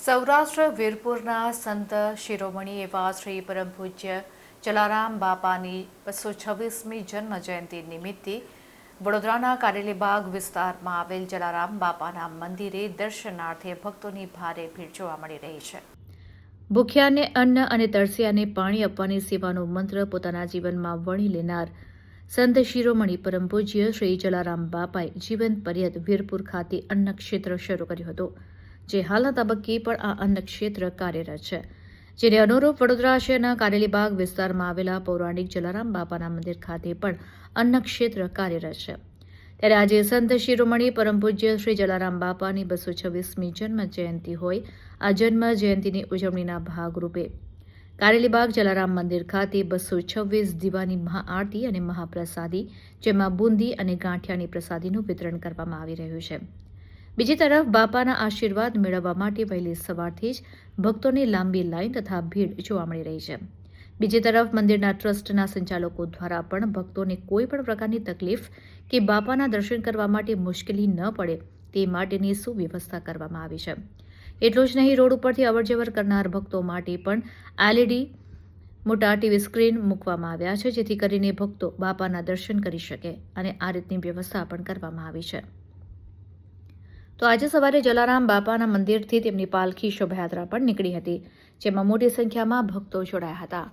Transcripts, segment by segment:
સૌરાષ્ટ્ર, વીરપુરના સંત શિરોમણી એવા શ્રી પરમ પૂજ્ય જલારામ બાપાની બસો છવ્વીસમી જન્મ જયંતિ નિમિત્તે વડોદરાના કારેલીબાગ વિસ્તારમાં આવેલ જલારામ બાપાના મંદિરે દર્શનાર્થે ભક્તોની ભારે ભીડ જોવા મળી રહી છે. ભૂખ્યાને અન્ન અને તરસ્યાને પાણી આપવાની સેવાનો મંત્ર પોતાના જીવનમાં વણી લેનાર સંત શિરોમણી પરમ પૂજ્ય શ્રી જલારામ બાપાએ જીવન પર્યત વીરપુર ખાતે અન્ન ક્ષેત્ર શરૂ કર્યું હતું. જે હાલના તબક્કે પણ આ અન્ન ક્ષેત્ર કાર્યરત છે. જેને અનુરૂપ વડોદરા શહેરના કારેલીબાગ વિસ્તારમાં આવેલા પૌરાણિક જલારામ બાપાના મંદિર ખાતે પણ અન્ન ક્ષેત્ર કાર્યરત છે. ત્યારે આજે સંત શિરોમણી પરમ પૂજ્ય શ્રી જલારામ બાપાની બસો છવ્વીસમી જન્મ જયંતિ હોય, આ જન્મ જયંતિની ઉજવણીના ભાગરૂપે કારેલીબાગ જલારામ મંદિર ખાતે બસો છવ્વીસ દીવાની મહાઆરતી અને મહાપ્રસાદી, જેમાં બુંદી અને ગાંઠિયાની પ્રસાદીનું વિતરણ કરવામાં આવી રહ્યું છે. બીજી તરફ બાપાના આશીર્વાદ મેળવવા માટે વહેલી સવારથી જ ભક્તોની લાંબી લાઈન તથા ભીડ જોવા મળી રહી છે. બીજી તરફ મંદિરના ટ્રસ્ટના સંચાલકો દ્વારા પણ ભક્તોને કોઈ પણ પ્રકારની તકલીફ કે બાપાના દર્શન કરવા માટે મુશ્કેલી ન પડે તે માટેની સુવ્યવસ્થા કરવામાં આવી છે. એટલું જ નહીં, રોડ ઉપરથી અવરજવર કરનાર ભક્તો માટે પણ એલઈડી મોટા ટીવી સ્ક્રીન મૂકવામાં આવ્યા છે, જેથી કરીને ભક્તો બાપાના દર્શન કરી શકે અને આ રીતની વ્યવસ્થા પણ કરવામાં આવી છે. તો આજે સવારે જલારામ બાપાના મંદિરથી તેમની પાલખી શોભાયાત્રા પણ નીકળી હતી, જેમાં મોટી સંખ્યામાં ભક્તો જોડાયા હતા.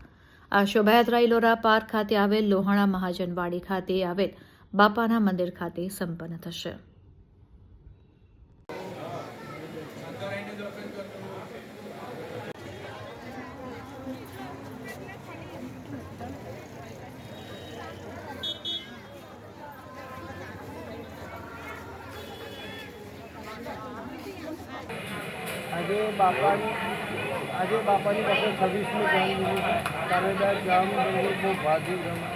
આ શોભાયાત્રા ઇલોરા પાર્ક ખાતે આવેલ લોહાણા મહાજનવાડી ખાતે આવેલ બાપાના મંદિર ખાતે સંપન્ન થશે. આજે બાપાની આજે બાપાની બસો છવ્વીસમી જન્મદિવસ કારેદાર જામ મંદિર બહુ ભાગ્યું ગમે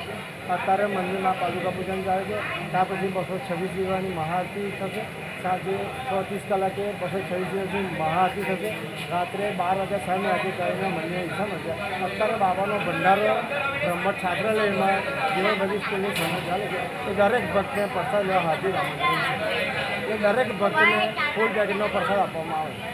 અત્યારે મંદિરમાં પાદુકા પૂજન ચાલે છે. ત્યાર પછી બસો છવ્વીસ દિવસની મહાઆરતી થશે. સાંજે ચોત્રીસ કલાકે બસો છવ્વીસ દિવસની મહાઆરતી થશે. રાત્રે બાર વાગ્યા સામે આરતી કરીને મંદિરની ઈચ્છા મળશે. અત્યારે બાબાનો ભંડારો બ્રહ્મટ છાત્રાલયમાં જે બધી સ્કૂલની સમજ ચાલે છે એ દરેક ભક્તને પ્રસાદ લેવા હાજર આમંત્રણ છે. એ દરેક ભક્તને ફૂલ પેકેટનો પ્રસાદ આપવામાં આવે.